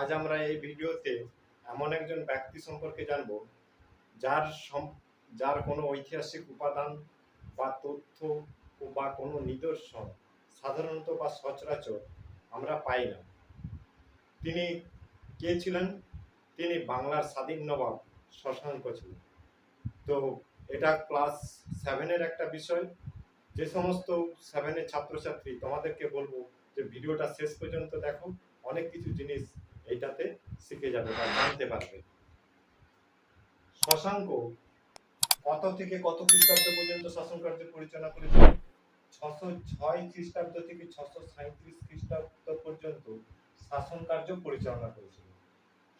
আজ আমরা এই ভিডিওতে এমন একজন ব্যক্তি সম্পর্কে জানব, যার যার কোনো ঐতিহাসিক উপাদান বা তথ্য বা কোনো নিদর্শন সাধারণত বা সচরাচর আমরা পাই না। তিনি কে ছিলেন? তিনি বাংলার স্বাধীন নবাব শশাঙ্ক ছিলেন। তো এটা ক্লাস সেভেনের একটা বিষয়। যে সমস্ত সেভেনের ছাত্রছাত্রী তোমাদেরকে বলব যে ভিডিওটা শেষ পর্যন্ত দেখো, অনেক কিছু জিনিস এইটাতে শিখে যাবে বা জানতে পারবে। শশাঙ্ক, কত থেকে কত খ্রিস্টাব্দ পর্যন্ত শাসন কার্য পরিচালনা করেছিল? ছশো ছয় খ্রিস্টাব্দ থেকে ছশো সাঁত্রিশ খ্রিস্টাব্দ পর্যন্ত শাসন কার্য পরিচালনা করেছিল।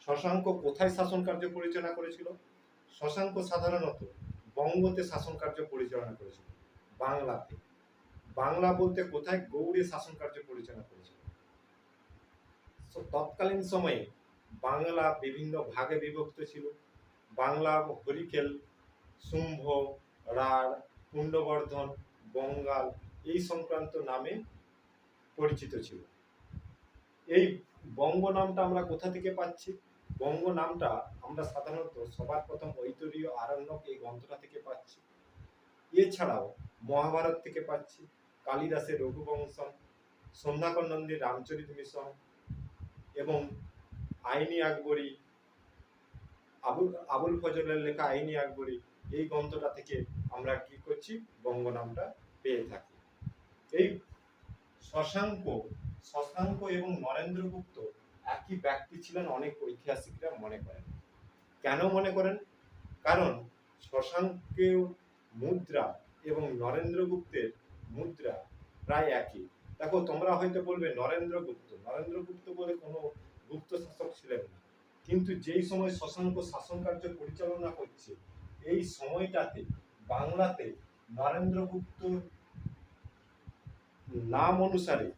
শশাঙ্ক কোথায় শাসন কার্য পরিচালনা করেছিল? শশাঙ্ক সাধারণত বঙ্গতে শাসন কার্য পরিচালনা করেছিল, বাংলাতে। বাংলা বলতে কোথায় গৌড়ে শাসন কার্য পরিচালনা করেছিল? তৎকালীন সময়ে বাংলা বিভিন্ন ভাগে বিভক্ত ছিল। বাংলা হরিকেল, শুম্ভ, রাঢ় কুণ্ডবর্ধন বঙ্গাল এই সংক্রান্ত নামে পরিচিত ছিল। এই বঙ্গ নামটা আমরা কোথা থেকে পাচ্ছি? বঙ্গ নামটা আমরা সাধারণত সবার প্রথম ঐতরীয় আরণ্যক এই গ্রন্থটা থেকে পাচ্ছি। এছাড়াও মহাভারত থেকে পাচ্ছি। কালিদাসের রঘুবংশম, সন্ধ্যাকর নন্দীর রামচরিত মিশন এবং আইনি আকবরী, আবুল আবুল ফজলের লেখা আইনি আকবরী, এই গ্রন্থটা থেকে আমরা কি করছি? বঙ্গ নামটা পেয়ে থাকি। এই শশাঙ্ক শশাঙ্ক এবং নরেন্দ্রগুপ্ত একই ব্যক্তি ছিলেন অনেক ঐতিহাসিকরা মনে করেন। কেন মনে করেন? কারণ শশাঙ্কের মুদ্রা এবং নরেন্দ্রগুপ্তের মুদ্রা প্রায় একই। দেখো, তোমরা হয়তো বলবে নরেন্দ্রগুপ্ত নরেন্দ্রগুপ্ত বলে কোনো গুপ্ত শাসক ছিলেন না। কিন্তু যেই সময় শশাঙ্ক শাসন কার্য পরিচালনা করছে, এই সময়টাতে বাংলাতে নরেন্দ্রগুপ্ত নাম অনুসারে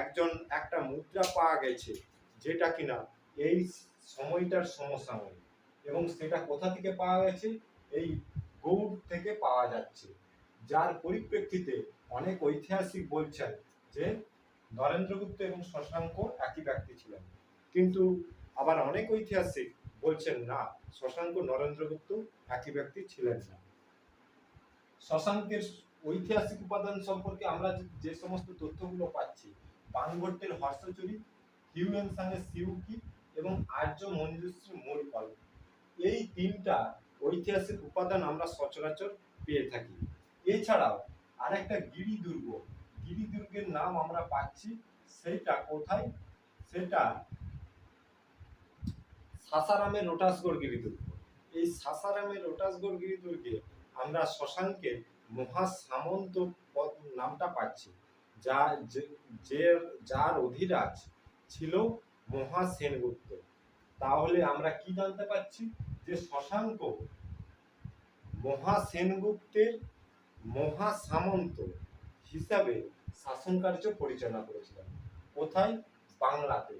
একজন, একটা মুদ্রা পাওয়া গেছে, যেটা কিনা এই সময়টার সমসাময়িক। এবং সেটা কোথা থেকে পাওয়া গেছে? এই গৌড় থেকে পাওয়া যাচ্ছে। যার পরিপ্রেক্ষিতে অনেক ঐতিহাসিক বলছেন যে নরেন্দ্রগুপ্ত এবং শশাঙ্ক একই ব্যক্তি ছিলেন। কিন্তু আবার অনেক ঐতিহাসিক বলছেন না, শশাঙ্ক নরেন্দ্রগুপ্ত একই ব্যক্তি ছিলেন না। শশাঙ্কের ঐতিহাসিক উপাদান সম্পর্কে আমরা যে- সমস্ত তথ্যগুলো পাচ্ছি বানভট্টের হর্ষচরিত হিউয়েন সাংয়ের সিউকি এবং আর্য মঞ্জুশ্রী মূল কল এই তিনটা ঐতিহাসিক উপাদান আমরা সচরাচর পেয়ে থাকি। এছাড়াও আরেকটা গিরি দুর্গ গিরি দুর্গের নাম আমরা পাচ্ছি, সেইটা কোথায়? সেটা সাসারামের লোটাসগড় গিরিদুর্গ। এই সাসারামের লোটাসগড় গিরিদুর্গে আমরা শশাঙ্কের মহাসামন্ত নামটা পাচ্ছি, যা যে- যার অধিরাজ ছিল মহা সেনগুপ্ত তাহলে আমরা কি জানতে পারছি যে শশাঙ্ক মহা সেনগুপ্তের মহা সামন্ত হিসাবে শাসন কার্য পরিচালনা করেছিলেন। কোথায়? বাংলাতে।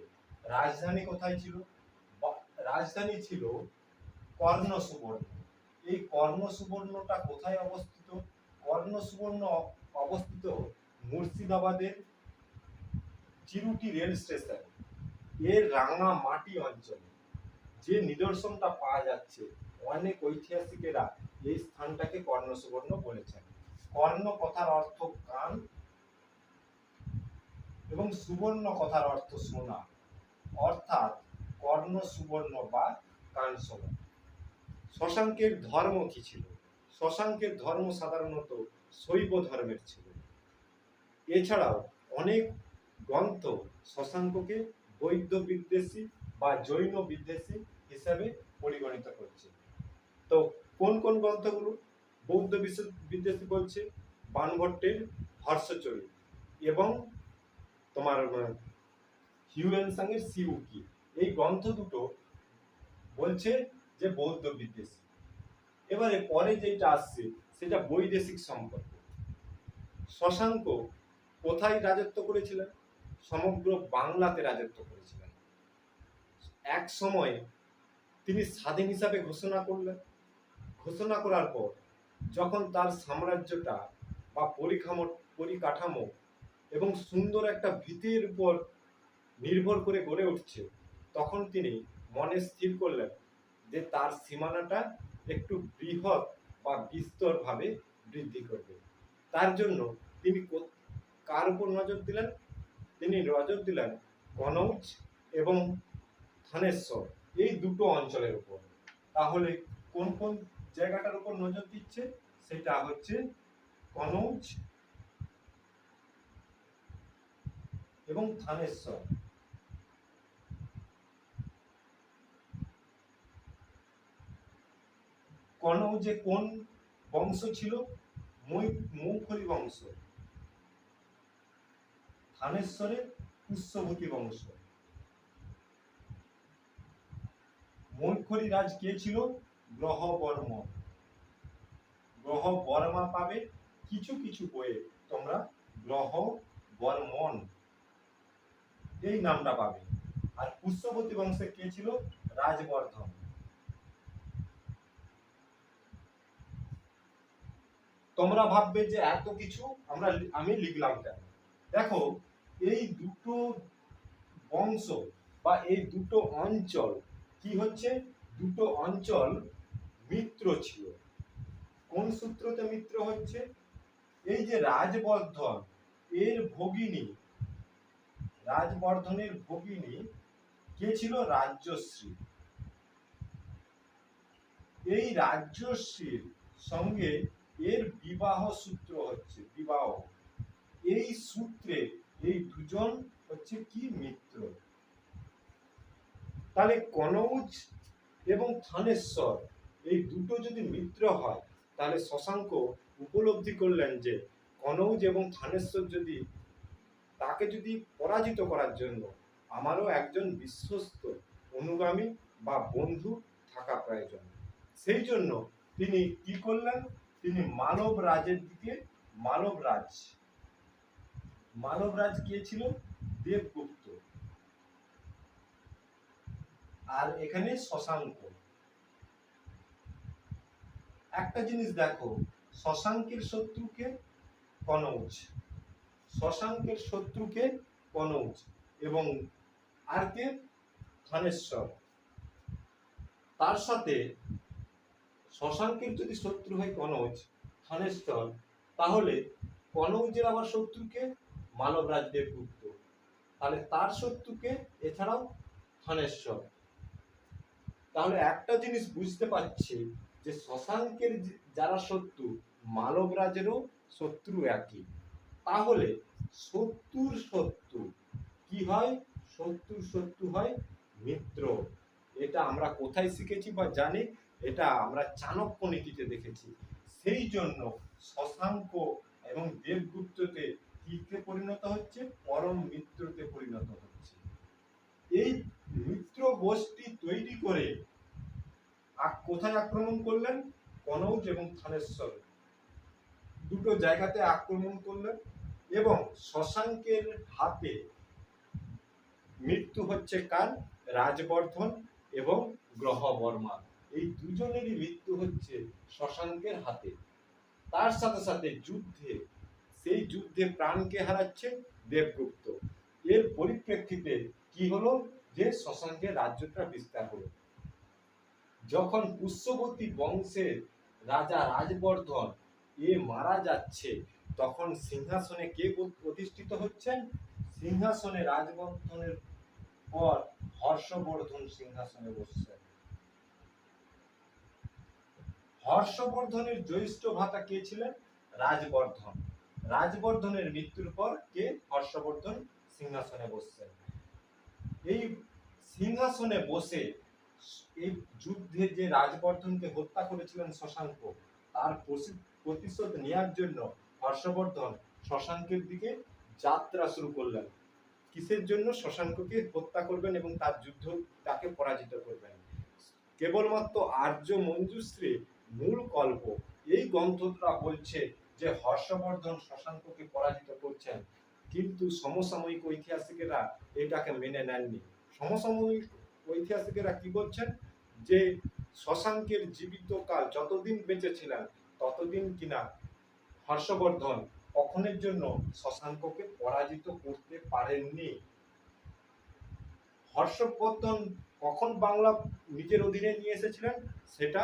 রাজধানী কোথায় ছিল? রাজধানী ছিল কর্ণ সুবর্ণ এই কর্ণ সুবর্ণটা কোথায় অবস্থিত? কর্ণ সুবর্ণ অবস্থিত মুর্শিদাবাদের চিরুটি রেল স্টেশন, এর রাঙা মাটি অঞ্চলে। যে নিদর্শনটা পাওয়া যাচ্ছে, অনেক ঐতিহাসিকেরা এই স্থানটাকে কর্ণ সুবর্ণ বলেছেন। কর্ণ কথার অর্থ কান এবং সুবর্ণ কথার অর্থ সোনা। অর্থাৎ কর্ণ, সুবর্ণ বা কান সোনা। শশাঙ্কের ধর্ম কি ছিল? শশাঙ্কের ধর্ম সাধারণত শৈব ধর্মের ছিল। এছাড়াও অনেক গ্রন্থ শশাঙ্ককে বৈদ্য বিদ্বেষী বা জৈন বিদ্বেষী হিসাবে পরিগণিত করছে। তো কোন কোন গ্রন্থগুলো? বৌদ্ধ বিশ্ব- বিদ্বেষী বলছে বানভট্টের হর্ষচরিত এবং তোমার হিউয়েন সাংয়ের সিউকি এই গ্রন্থ দুটো বলছে যে বৌদ্ধ বিদ্বেষী। এবারে পরে যেটা আসছে, সেটা বৈদেশিক সম্পর্ক। শশাঙ্ক কোথায় রাজত্ব করেছিলেন? সমগ্র বাংলাতে রাজত্ব করেছিলেন। এক সময় তিনি স্বাধীন হিসাবে ঘোষণা করলেন। ঘোষণা করার পর যখন তার সাম্রাজ্যটা বা পরিকাঠামো পরিকাঠামো এবং সুন্দর একটা ভীতির উপর নির্ভর করে গড়ে উঠছে, তখন তিনি মনে স্থির করলেন যে তার সীমানাটা একটু বৃহৎ বা বিস্তরভাবে বৃদ্ধি করবে। তার জন্য তিনি কার উপর নজর দিলেন? তিনি নজর দিলেন কনৌজ এবং থানেশ্বর এই দুটো অঞ্চলের উপর। তাহলে কোন কোন জায়গাটার উপর নজর দিচ্ছে, সেটা হচ্ছে কনৌজ এবং থানেশ্বর। কনৌজে কোন বংশ ছিল? মৌখরি বংশ। থানেশ্বরে পুষ্যভূতি বংশ। মৈখরি রাজ কে ছিল? গ্রহ বর্ম। গ্রহ বর্মা পাবে কিছু কিছু বইয়ে। তোমরা গ্রহ বর্মন এই নামটা পাবে। আর পুষ্যবতী বংশে কে ছিল? রাজবর্ধন। তোমরা ভাববে যে এত কিছু আমরা আমি লিখলাম কেন? দেখো, এই দুটো বংশ বা এই দুটো অঞ্চল কি হচ্ছে? দুটো অঞ্চল মিত্র ছিল। কোন সূত্রতে মিত্র হচ্ছে? এই যে রাজবর্ধন, এর ভগিনী, রাজবর্ধনের ভগিনী, কে ছিল? রাজ্যশ্রী। এই রাজ্যশ্রীর সঙ্গে এর বিবাহ সূত্র হচ্ছে, বিবাহ। এই সূত্রে এই দুজন হচ্ছে কি মিত্র? তাহলে কনৌজ এবং থানেশ্বর এই দুটো যদি মিত্র হয়, তাহলে শশাঙ্ক উপলব্ধি করলেন যে কনৌজ এবং থানেশ্বর যদি তাকে যদি পরাজিত করার জন্য আমারও একজন বিশ্বস্ত অনুগামী বা বন্ধু থাকা প্রয়োজন। সেই জন্য তিনি কি করলেন? তিনি মানব রাজের দিকে, মানব রাজ। মানব রাজ কে ছিল? দেবগুপ্ত। আর এখানে শশাঙ্ক। একটা জিনিস দেখো, শশাঙ্কের শত্রুকে কনৌজ। শশাঙ্কের শত্রুকে কনৌজ এবং আর কে থানেশ্বর তার সাথে শশাঙ্কের যদি শত্রু হয় কনৌজ থানেশ্বর তাহলে কনৌজের আবার শত্রুকে মানবরাজ দেবগুপ্ত তাহলে তার শত্রুকে এছাড়াও থানেশ্বর তাহলে একটা জিনিস বুঝতে পারছি যে শশাঙ্কের যারা শত্রু মানবরাজেরও শত্রু একই। তাহলে শত্রুর শত্রু কি হয়? শত্রুর শত্রু হয় মিত্র। এটা আমরা কোথায় শিখেছি বা জানি? এটা আমরা চাণক্য নীতিতে দেখেছি। সেই জন্য শশাঙ্ক এবং দেবগুপ্ততে কিতে পরিণত হচ্ছে? পরম মিত্রতে পরিণত হচ্ছে। এই মিত্র গোষ্ঠী তৈরি করে কোথায় আক্রমণ করলেন? কনৌজ এবং থানেশ্বর। দুটো জায়গাতে আক্রমণ করলেন এবং শশাঙ্কের হাতে মৃত্যু হচ্ছে কার? রাজবর্ধন এবং গ্রহবর্মা। এই দুজনেরই মৃত্যু হচ্ছে শশাঙ্কের হাতে। তার সাথে সাথে যুদ্ধে, সেই যুদ্ধে প্রাণকে হারাচ্ছে? দেবগুপ্ত। এর পরিপ্রেক্ষিতে কি হলো? যে শশাঙ্কের রাজ্যটা বিস্তার হলো। যখন পুষ্যবতী বংশের রাজা রাজবর্ধন এ মারা যাচ্ছে, তখন সিংহাসনে কে প্রতিষ্ঠিত হচ্ছেন? সিংহাসনে রাজবর্ধনের পর হর্ষবর্ধন সিংহাসনে বসছেন। হর্ষবর্ধনের জ্যৈষ্ঠ ভ্রাতা কে ছিলেন? রাজবর্ধন। রাজবর্ধনের মৃত্যুর পর কে হর্ষবর্ধন সিংহাসনে বসছেন? এই সিংহাসনে বসে এই যুদ্ধে যে রাজবর্ধনকে হত্যা করেছিলেন শশাঙ্ক, তার প্রতিশোধ নেওয়ার জন্য হর্ষবর্ধন শশাঙ্কের দিকে যাত্রা শুরু করলেন। কিসের জন্য? শশাঙ্ককে হত্যা করবেন এবং তার যুদ্ধ তাকে পরাজিত করবেন। কেবলমাত্র আর্য মঞ্জুশ্রী মূল কল্প এই গ্রন্থটা বলছে যে হর্ষবর্ধন শশাঙ্ককে পরাজিত করছেন। কিন্তু সমসাময়িক ঐতিহাসিকেরা এটাকে মেনে নেননি। সমসাময়িক ঐতিহাসিকেরা কি বলছেন? যে শশাঙ্কের জীবিতকাল যতদিন বেঁচে ছিলেন ততদিন কিনা হর্ষবর্ধন কখনের জন্য শশাঙ্ককে পরাজিত করতে পারেননি। হর্ষবর্ধন কখন বাংলা নিজের অধীনে নিয়ে এসেছিলেন? সেটা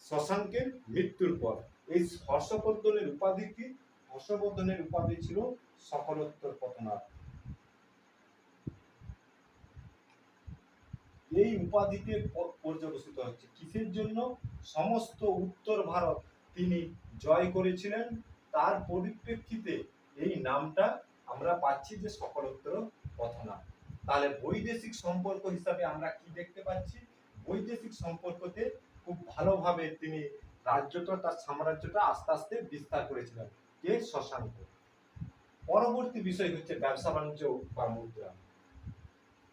শশাঙ্কের মৃত্যুর পর। এই হর্ষবর্ধনের উপাধি কি? হর্ষবর্ধনের উপাধি ছিল সকলোত্তর পতনাথ এই উপাধিতে পর্যবসিত হচ্ছে। কিসের জন্য? সমস্ত উত্তর ভারত তিনি জয় করেছিলেন। তার পরিপ্রেক্ষিতে এই নামটা আমরা পাচ্ছি যে সকলোত্তর পথনাথ তাহলে বৈদেশিক সম্পর্ক হিসাবে আমরা কি দেখতে পাচ্ছি? বৈদেশিক সম্পর্কতে খুব ভালোভাবে তিনি রাজ্যটা, তার সাম্রাজ্যটা আস্তে আস্তে বিস্তার করেছিলেন। কে? শশাঙ্ক। পরবর্তী বিষয় হচ্ছে ব্যবসা বাণিজ্য বা মুদ্রা।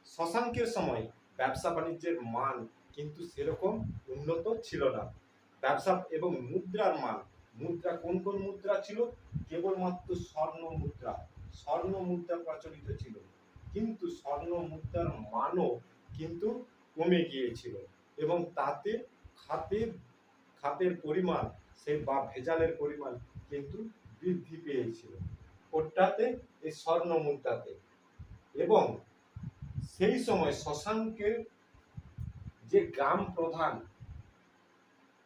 শশাঙ্কের সময় ব্যবসা বাণিজ্যের মান কিন্তু সেরকম উন্নত ছিল না। ব্যবসা এবং মুদ্রার মান, মুদ্রা কোন কোন মুদ্রা ছিল? কেবলমাত্র স্বর্ণ মুদ্রা। স্বর্ণ মুদ্রা প্রচলিত ছিল। কিন্তু স্বর্ণ মুদ্রার মানও কিন্তু কমে গিয়েছিল এবং তাতে খাতের খাতের পরিমাণ সে বা ভেজালের পরিমাণ কিন্তু বৃদ্ধি পেয়েছিল। ওটাতে, এই স্বর্ণ মুদ্রাতে। এবং সেই সময় শশাঙ্কের যে গ্রাম প্রধান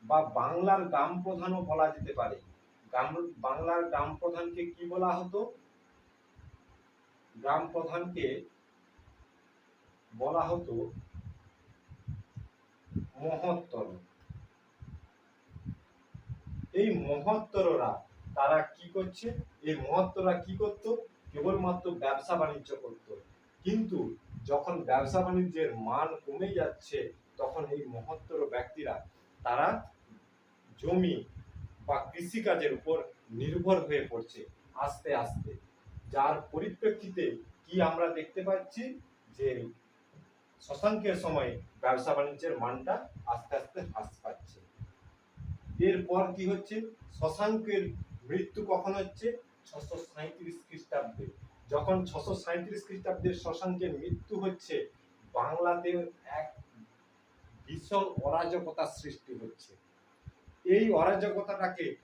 বা বাংলার গ্রাম প্রধানও বলা যেতে পারে, গ্রাম, বাংলার গ্রাম প্রধানকে কি বলা হতো? গ্রাম প্রধানকে বলা হতো মহত্তর। এই মহত্তররা তারা কি করছে? এই মহত্তররা কি করতো? কেবলমাত্র ব্যবসা বাণিজ্য করত। কিন্তু যখন ব্যবসা বাণিজ্যের মান কমে যাচ্ছে, তখন এই মহত্তর ব্যক্তিরা তারা জমি বা কৃষিকাজের উপর নির্ভর হয়ে পড়ছে আস্তে আস্তে। যার পরিপ্রেক্ষিতে কি আমরা দেখতে পাচ্ছি যে শশাঙ্কের সময় ব্যবসা বাণিজ্যের মানটা আস্তে আস্তে হ্রাস পাচ্ছে। এরপর কি হচ্ছে? শশাঙ্কের মৃত্যু কখন হচ্ছে? ছশো সাঁত্রিশ খ্রিস্টাব্দে। যখন ছশো সাঁত্রিশ খ্রিস্টাব্দে শশাঙ্কের মৃত্যু হচ্ছে বাংলাতে এক ভীষণ অরাজকতার সৃষ্টি হচ্ছে। এই অরাজকতাটাকে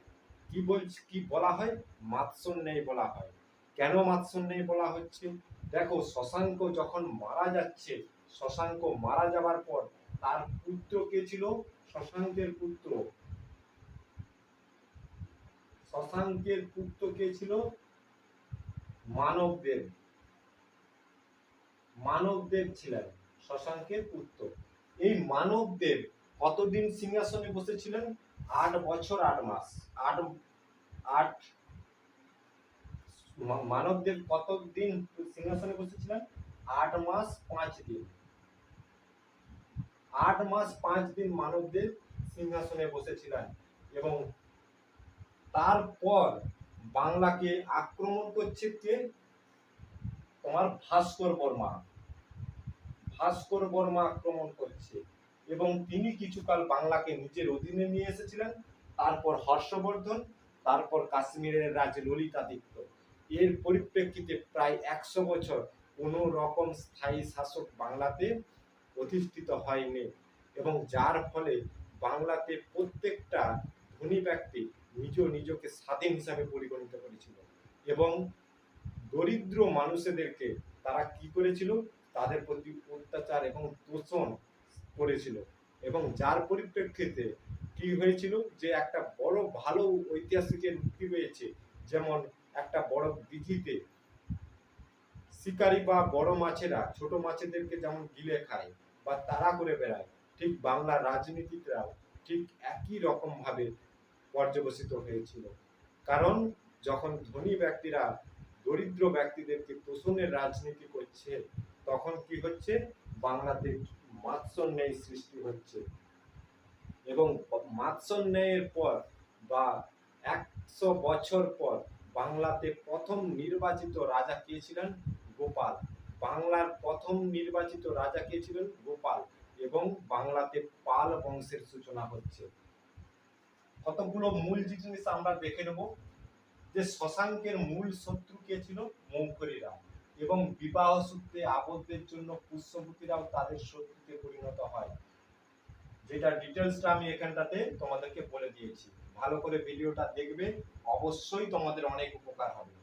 কি বলছে কি বলা হয়? মাৎসন্যায় বলা হয়। কেন মাৎসন্যায় বলা হচ্ছে? দেখো, শশাঙ্ক যখন মারা যাচ্ছে, শশাঙ্ক মারা যাবার পর তার পুত্র কে ছিল? শশাঙ্কের পুত্র। শশাঙ্কের পুত্র কে ছিল? মানবদেব। মানবদেব ছিলেন শশাঙ্কের পুত্র। এই মানবদেব কতদিন সিংহাসনে বসেছিলেন? আট বছর আট মাস। আট আট মানবদেব কতদিন সিংহাসনে বসেছিলেন? আট মাস পাঁচ দিন। আট মাস পাঁচ দিন মানবদেব সিংহাসনে বসেছিলেন এবং তারপর বাংলাকে আক্রমণ করছে কে? তোমার ভাস্কর বর্মা। ভাস্কর বর্মা আক্রমণ করছে। এবং তিনি কিছুকাল বাংলাকে নিজের অধীনে নিয়ে এসেছিলেন। তারপর হর্ষবর্ধন, তারপর কাশ্মীরের রাজ ললিতাদিত্য এর পরিপ্রেক্ষিতে প্রায় একশো বছর কোনো রকম স্থায়ী শাসক বাংলাতে প্রতিষ্ঠিত হয়নি। এবং যার ফলে বাংলাতে প্রত্যেকটা ধনী ব্যক্তি নিজ নিজকে স্বাধীন হিসাবে পরিগণিত করেছিল। এবং দরিদ্র মানুষদেরকে তারা কি করেছিল? তাদের প্রতি অত্যাচার এবং তোষণ করেছিল। এবং যার পরিপ্রেক্ষিতে কি হয়েছিল? যে একটা বড় ভালো ঐতিহাসিকের উক্তি রয়েছে। যেমন একটা বড় দিঘিতে শিকারী বা বড় মাছেরা ছোট মাছেদেরকে যেমন গিলে খায় বা তাড়া করে বেড়ায়, ঠিক বাংলার রাজনীতিকরাও ঠিক একই রকম ভাবে পর্যবসিত হয়েছিল। কারণ যখন ধনী ব্যক্তিরা দরিদ্র ব্যক্তিদেরকে তোষণের রাজনীতি করছে, তখন কি হচ্ছে? বাংলাতে মাৎসন্যায় সৃষ্টি হচ্ছে। এবং মাৎসন্যায়ের পর বা একশো বছর পর বাংলাতে প্রথম নির্বাচিত রাজা কে ছিলেন? গোপাল। বাংলার প্রথম নির্বাচিত রাজা কে ছিলেন? গোপাল। এবং বাংলাতে পাল বংশের সূচনা হচ্ছে। কতগুলো মূল জিনিস আমরা দেখে নেব? যে শশাঙ্কের মূল শত্রু কে ছিল? মৌখরীরা এবং বিবাহ সূত্রে আবদ্ধের জন্য পুষ্যপতিরাও তাদের শত্রুতে পরিণত হয়। যেটা ডিটেলসটা আমি এখানটাতে তোমাদেরকে বলে দিয়েছি। ভালো করে ভিডিওটা দেখবে। অবশ্যই তোমাদের অনেক উপকার হবে।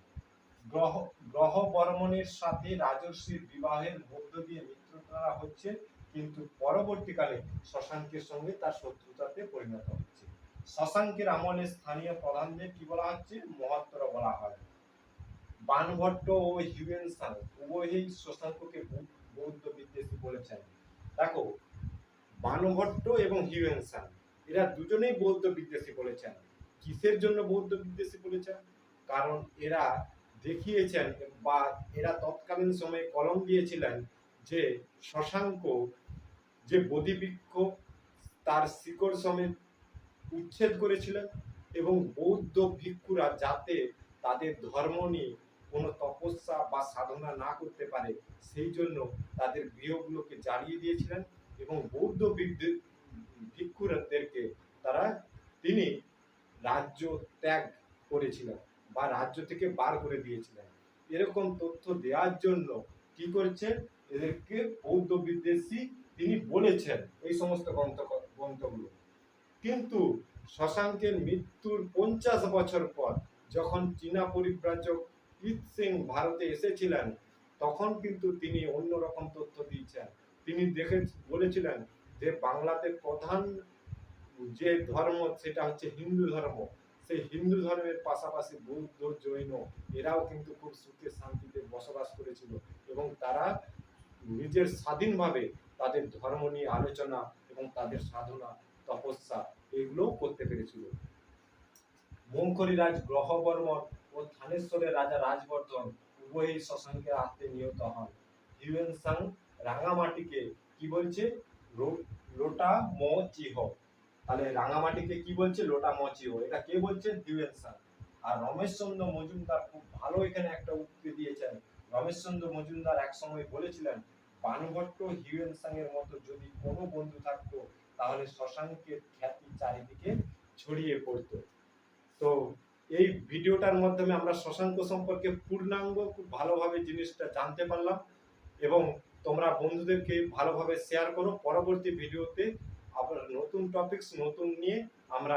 গ্রহ গ্রহ বর্মণের সাথে রাজস্বীর বিবাহের মধ্য দিয়ে মিত্রতারা হচ্ছে, কিন্তু পরবর্তীকালে শশাঙ্কের সঙ্গে তার শত্রুতাতে পরিণত হচ্ছে। শশাঙ্কের আমলে স্থানীয় প্রধানদের কি বলা হচ্ছে? মহাত্তর বলা হয়। বানভট্ট ও হিউয়েনসাং উভয়ই শশাঙ্ককে বৌদ্ধ বিদ্বেষী বলেছেন। দেখো, বানভট্ট এবং হিউয়েনসাং এরা দুজনেই বৌদ্ধ বিদ্বেষী বলেছেন। কিসের জন্য বৌদ্ধ বিদ্বেষী বলেছেন? কারণ এরা দেখিয়েছেন বা এরা তৎকালীন সময়ে কলম দিয়েছিলেন যে শশাঙ্ক যে বোধিবৃক্ষ তার শিকড় সমেত উচ্ছেদ করেছিলেন এবং বৌদ্ধ ভিক্ষুরা যাতে তাদের ধর্ম নিয়ে কোনো তপস্যা বা সাধনা না করতে পারে, সেই জন্য তাদের গৃহগুলোকে জ্বালিয়ে দিয়েছিলেন এবং বৌদ্ধ ভিক্ষুরাদেরকে তারা তিনি রাজ্য ত্যাগ করেছিলেন বা রাজ্য থেকে বার করে দিয়েছিলেন। এরকম তথ্য দেওয়ার জন্য কি করেছেন? এদেরকে বৌদ্ধ বিদ্বেষী তিনি বলেছেন। এই সমস্ত গ্রন্থ গ্রন্থগুলো। কিন্তু শশাঙ্কের মৃত্যুর পঞ্চাশ বছর পর যখন চীনা পরিব্রাজক ঈদ সিং ভারতে এসেছিলেন, তখন কিন্তু তিনি অন্যরকম তথ্য দিয়েছেন। তিনি দেখে বলেছিলেন যে, বাংলাতে প্রধান যে ধর্ম, সেটা হচ্ছে হিন্দু ধর্ম। সেই হিন্দু ধর্মের পাশাপাশি বৌদ্ধ, জৈন, এরাও কিন্তু খুব সুখে শান্তিতে বসবাস করেছিল এবং তারা নিজের স্বাধীনভাবে তাদের ধর্ম নিয়ে আলোচনা এবং তাদের সাধনা তপস্যা এগুলো করতে পেরেছিল। রাজ গ্রহবর্মন ও থানেশ্বরের রাজা রাজবর্ধন উভয়ই শশাঙ্কের হাতে নিহত হন। হিউয়েনসাং রাঙামাটিকে কি বলছে? লোটা ম চিহ তাহলে রাঙামাটিকে কি বলছে? লোটা ম চিহ এটা কে বলছে? হিউয়েনসাং আর রমেশচন্দ্র মজুমদার খুব ভালো এখানে একটা উক্তি দিয়েছেন। রমেশচন্দ্র মজুমদার এক সময় বলেছিলেন, বানভট্ট হিউয়েনসাং এর মতো যদি কোনো বন্ধু থাকতো তাহলে শশাঙ্কের খ্যাতি চারিদিকে ছড়িয়ে পড়ত। তো এই ভিডিওটার মাধ্যমে আমরা শশাঙ্ক সম্পর্কে পূর্ণাঙ্গ, খুব ভালোভাবে জিনিসটা জানতে পারলাম এবং তোমরা বন্ধুদেরকে ভালোভাবে শেয়ার করো। পরবর্তী ভিডিওতে আবার নতুন টপিকস নতুন নিয়ে আমরা